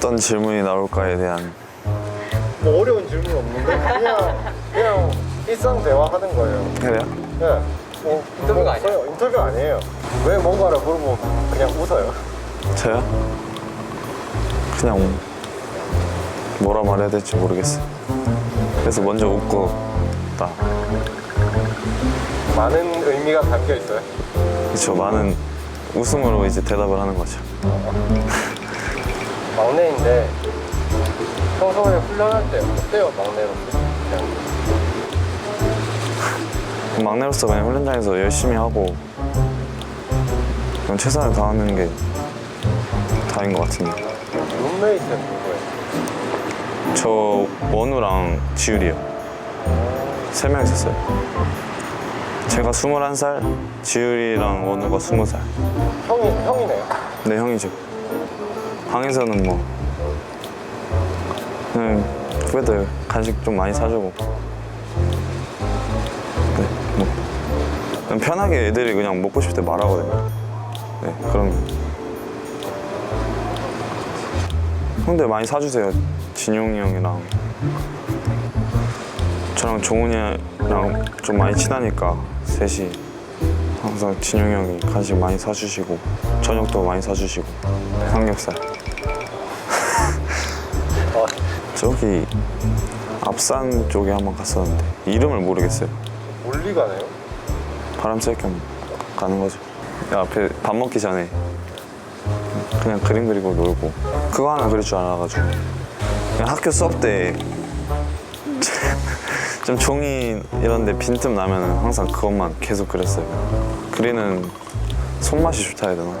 어떤 질문이 나올까에 대한 뭐 어려운 질문 없는데 그냥 그냥 일상 대화하는 거예요. 그래요? 네. 뭐 인터뷰가 아니에요. 인터뷰 아니에요. 왜 뭔가를 물어보면 그냥 웃어요. 저요? 그냥 뭐라 말해야 될지 모르겠어요. 그래서 먼저 웃고 딱 많은 의미가 담겨 있어요. 그쵸 많은 웃음으로 이제 대답을 하는 거죠. 막내인데 평소에 훈련할 때 어때요 막내로? 그냥 막내로서 그냥 훈련장에서 열심히 하고 그냥 최선을 다하는 게 다인 것 같은데. 룸메이트는 누구예요? 저 원우랑 지율이요. 세 명 있었어요. 제가 21살, 지율이랑 원우가 20살. 형이 형이네요. 네, 형이죠. 방에서는 뭐, 그냥 후배들 간식 좀 많이 사주고. 네, 뭐. 그냥 편하게 애들이 그냥 먹고 싶을 때 말하거든요. 네, 거. 형들 많이 사주세요. 진용이 형이랑. 저랑 종훈이랑 좀 많이 친하니까, 셋이. 항상 진용이 형이 간식 많이 사주시고 저녁도 많이 사주시고 삼겹살 어, 저기 앞산 쪽에 한번 갔었는데 이름을 모르겠어요 멀리 가네요. 바람 쐴겸 가는 거죠 그 앞에 밥 먹기 전에 그냥 그림 그리고 놀고 그거 하나 그릴 줄 알아가지고 그냥 학교 수업 때 좀 종이 이런 데 빈틈 나면 항상 그것만 계속 그렸어요 그리는 손맛이 좋다 해야 되나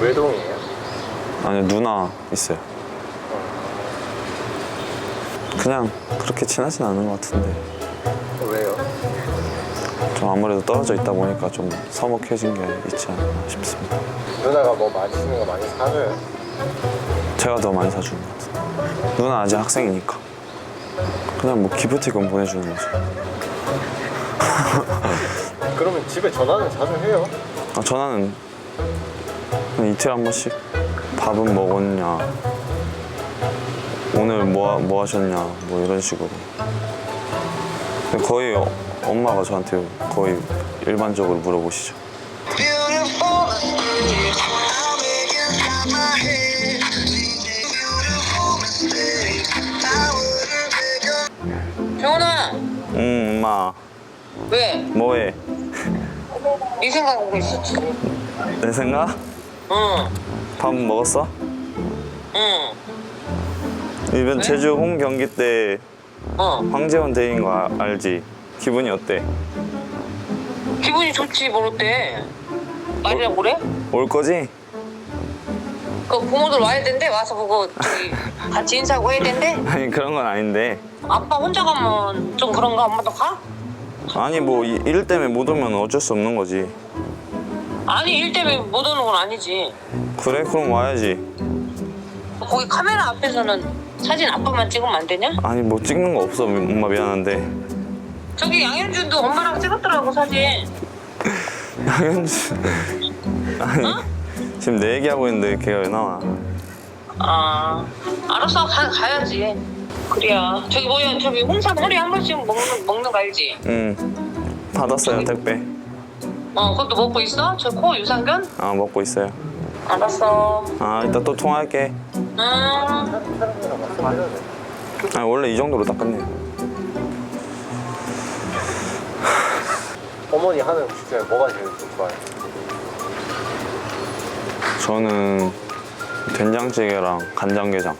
외동이에요? 아니 누나 있어요. 그냥 그렇게 친하진 않은 것 같은데 왜요? 좀 아무래도 떨어져 있다 보니까 좀 서먹해진 게 있지 않나 싶습니다. 누나가 뭐 맛있는 거 많이 사줘요? 제가 더 많이 사주는 것 같아요. 누나 아직 학생이니까 그냥 뭐 기프티콘 보내주는 거죠. 그러면 집에 전화는 자주 해요? 아, 전화는 한 이틀에 한 번씩 밥은 먹었냐 오늘 뭐, 하- 뭐 하셨냐 뭐 이런 식으로 거의 어- 엄마가 저한테 거의 일반적으로 물어보시죠. 정훈아 응 엄마 왜? 뭐해 네 생각하고 있었지? 내 생각? 응 밥 먹었어? 응. 이번 제주 홈 경기 때 어 황재원 대인 거 아- 알지? 기분이 어때? 기분이 좋지 뭘 어때 말이라 그래? 올 거지? 그 부모들 와야 된대 와서 저기 같이 인사하고 해야 된대 아니 그런 건 아닌데 아빠 혼자 가면 좀 그런가 엄마도 가? 아니 뭐 일 때문에 못 오면 어쩔 수 없는 거지 아니 일 때문에 못 오는 건 아니지 그래? 그럼 와야지 거기 카메라 앞에서는 사진 아빠만 찍으면 안 되냐? 아니 뭐 찍는 거 없어. 엄마 미안한데. 저기 양현준도 엄마랑 찍었더라고 사진. 양현주 아니 지금 내 얘기하고 있는데 걔가 왜 나와? 아 알았어. 가, 가야지. 그래야. 저기 뭐야 저기 홍삼 허리 한 번씩 먹는, 먹는 거 알지? 응. 받았어요 택배. 어 그것도 먹고 있어? 저 코 유산균? 아 먹고 있어요. 알았어. 아 이따 또 통화할게. 음 아니 원래 이 정도로 딱 끝내요. 어머니 하는 음식 중에 뭐가 제일 좋아요? 저는 된장찌개랑 간장게장.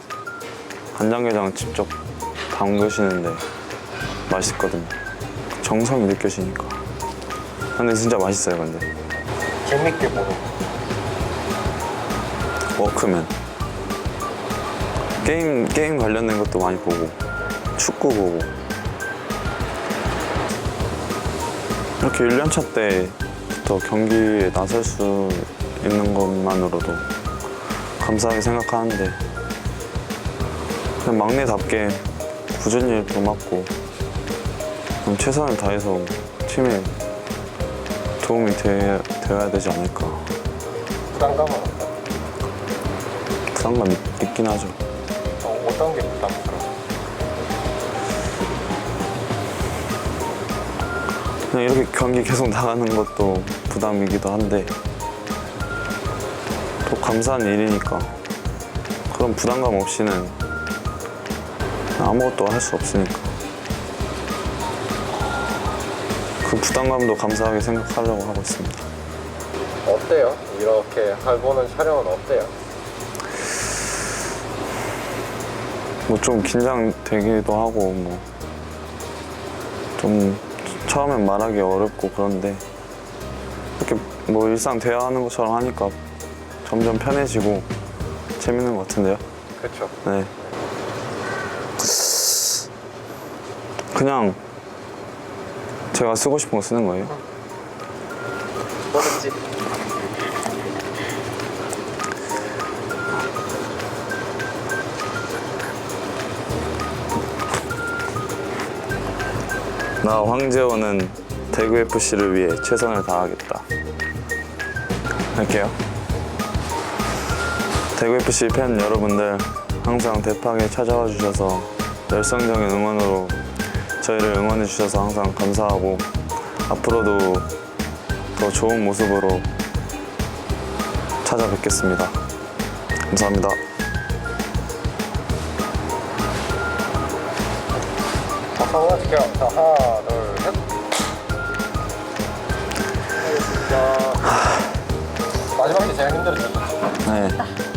간장게장 직접 담그시는데 맛있거든요. 정성이 느껴지니까. 근데 진짜 맛있어요 근데. 재밌게 보는 거. 워크맨 게임 게임 관련된 것도 많이 보고 축구 보고 이렇게 1년차 때부터 경기에 나설 수 있는 것만으로도 감사하게 생각하는데 그냥 막내답게 굳은 일도 맡고 최선을 다해서 팀에 도움이 되, 되어야 되지 않을까 부담감은 없다. 부담감 있, 있긴 하죠. 어, 어떤 게 부담스러워? 그냥 이렇게 경기 계속 나가는 것도 부담이기도 한데 또 감사한 일이니까 그런 부담감 없이는 아무것도 할 수 없으니까 그 부담감도 감사하게 생각하려고 하고 있습니다. 어때요? 이렇게 해보는 촬영은 어때요? 뭐 좀 긴장되기도 하고 뭐 좀 처음엔 말하기 어렵고 그런데 이렇게 뭐 일상 대화하는 것처럼 하니까 점점 편해지고 재밌는 것 같은데요. 그쵸 네. 그냥 제가 쓰고 싶은 거 쓰는 거예요. 뭐든지 나 황재원은 대구 FC를 위해 최선을 다하겠다. 할게요. 대구 FC 팬 여러분들 항상 대파게 찾아와 주셔서 열성적인 응원으로 저희를 응원해 주셔서 항상 감사하고 앞으로도 더 좋은 모습으로 찾아뵙겠습니다. 감사합니다. 자, 한번 할게요 자 하나 둘 셋 알겠습니다 마지막에 제일 힘들었죠 네.